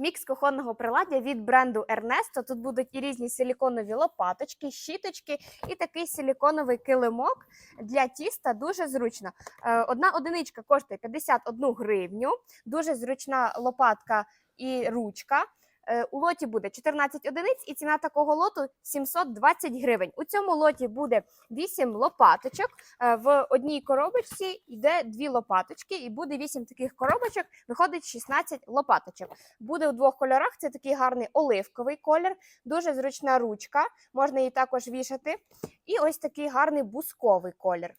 Мікс кухонного приладдя від бренду Ernesto. Тут будуть і різні силіконові лопаточки, щіточки і такий силіконовий килимок для тіста. Дуже зручно. Е, Одна одиничка коштує 51 гривню. Дуже зручна лопатка і ручка. Е, У лоті буде 14 одиниць, і ціна такого лоту 720 гривень. У цьому лоті буде 8 лопаточок. Е, В одній коробочці йде дві лопаточки, і буде 8 таких коробочок. Виходить 16 лопаточок. Буде у двох кольорах. Це такий гарний оливковий колір, дуже зручна ручка. Можна її також вішати. І ось такий гарний бусковий колір.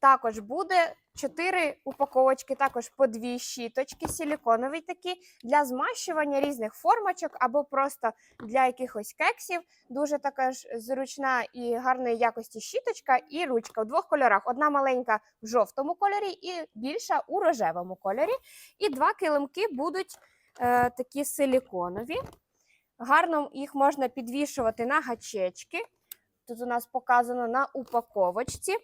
Також буде 4 упаковочки, також по дві щіточки, силіконові такі для змащування різних формочок або просто для якихось кексів. Дуже така ж зручна і гарної якості щіточка і ручка в двох кольорах. Одна маленька в жовтому кольорі і більша у рожевому кольорі. І два килимки будуть е, такі силіконові. Гарно їх можна підвішувати на гачечки. Тут у нас показано на упаковочці.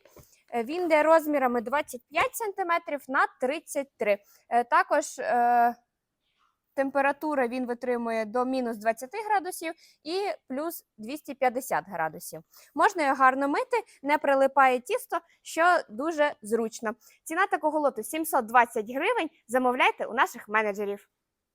Е, Він йде розмірами 25 см на 33 Е, Також е, температура він витримує до мінус 20 градусів і плюс 250 градусів. Можна його гарно мити, не прилипає тісто, що дуже зручно. Ціна такого лоту 720 гривень. Замовляйте у наших менеджерів.